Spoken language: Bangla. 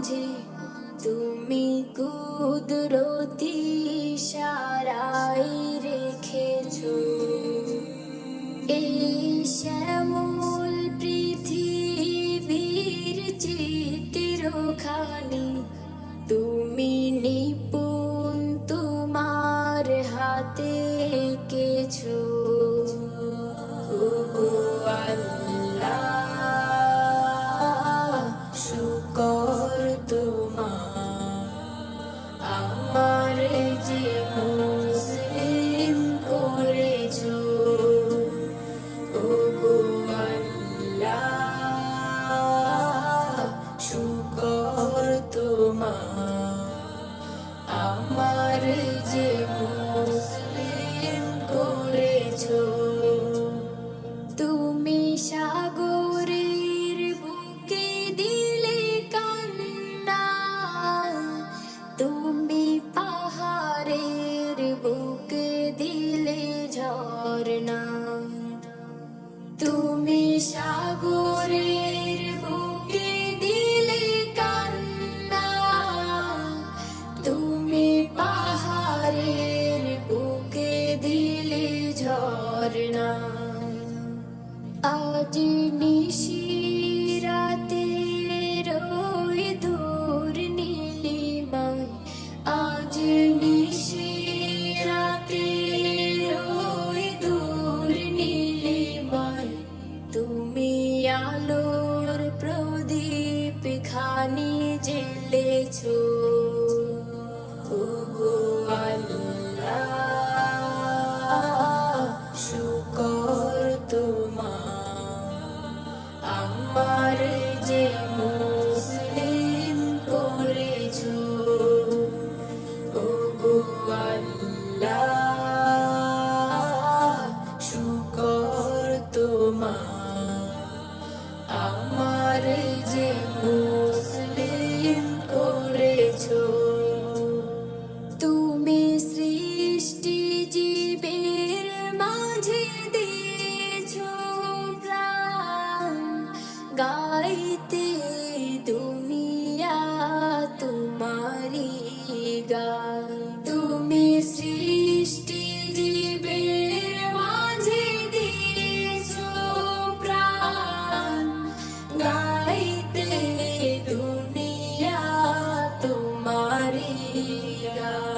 মাঝে তুমি কুদরতি সারাই রেখেছ। এই শ্যামল পৃথিবীর চিত্রখানি তুমি নিপুণ তোমার হাতে কিছু করেছ ঝর্ণা আজ নিশিরাতে রই দূর নীলিমায়, আজ নিশিরাতে রই দূর নীলিমায়, তুমি আলোর প্রদীপ খানি জেলেছো যে তুমি সৃষ্টি জীবের মাঝে দিয়েছ প্রাণ। গাইতে দুনিয়া তোমারি গান। তোমারি